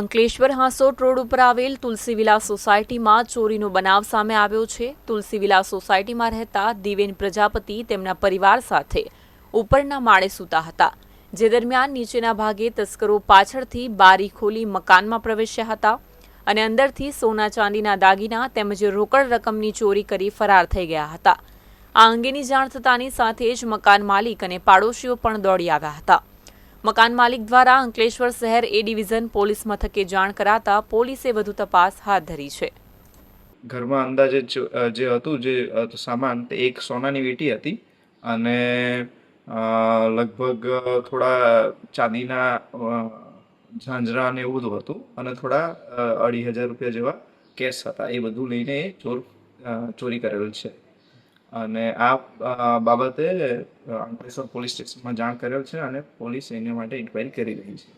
Ankleshwar Hansot road ઉપર આવેલ તુલસી villa સોસાયટીમાં ચોરીનો બનાવ સામે આવ્યો છે. તુલસી વિલા સોસાયટીમાં રહેતા દિવેન પ્રજાપતિ તેમના પરિવાર સાથે ઉપરના માળે સૂતા હતા. જે દરમિયાન નીચેના ભાગે તસ્કરો પાછળથી બારી ખોલી મકાનમાં પ્રવેશ્યા હતા અને અંદરથી સોના ચાંદીના દાગીના તેમજ રોકડ રકમની ચોરી કરી ફરાર થઈ ગયા હતા. આ અંગેની જાણ થતાની સાથે જ મકાન માલિક અને પાડોશીઓ પણ દોડી આવ્યા હતા. મકાન માલિક દ્વારા અંકલેશ્વર શહેર એ ડિવિઝન પોલીસ મથકે જાણ કરાતા પોલીસે વધુ તપાસ હાથ ધરી છે. ઘરમાં અંદાજે જ- હતું, જે સામાન, તે એક સોનાની વીંટી હતી અને લગભગ થોડા ચાંદીના ઝાંઝરા ને એવું બધું હતું અને થોડા અઢી હજાર રૂપિયા જેવા કેશ હતા. એ બધું લઈને એ ચોર ચોરી કરેલ છે. અને આ બાબતે અંકલેશ્વર પોલીસ સ્ટેશનમાં જાણ કરેલ છે અને પોલીસ એની માટે ઇન્કવાયરી કરી રહી છે.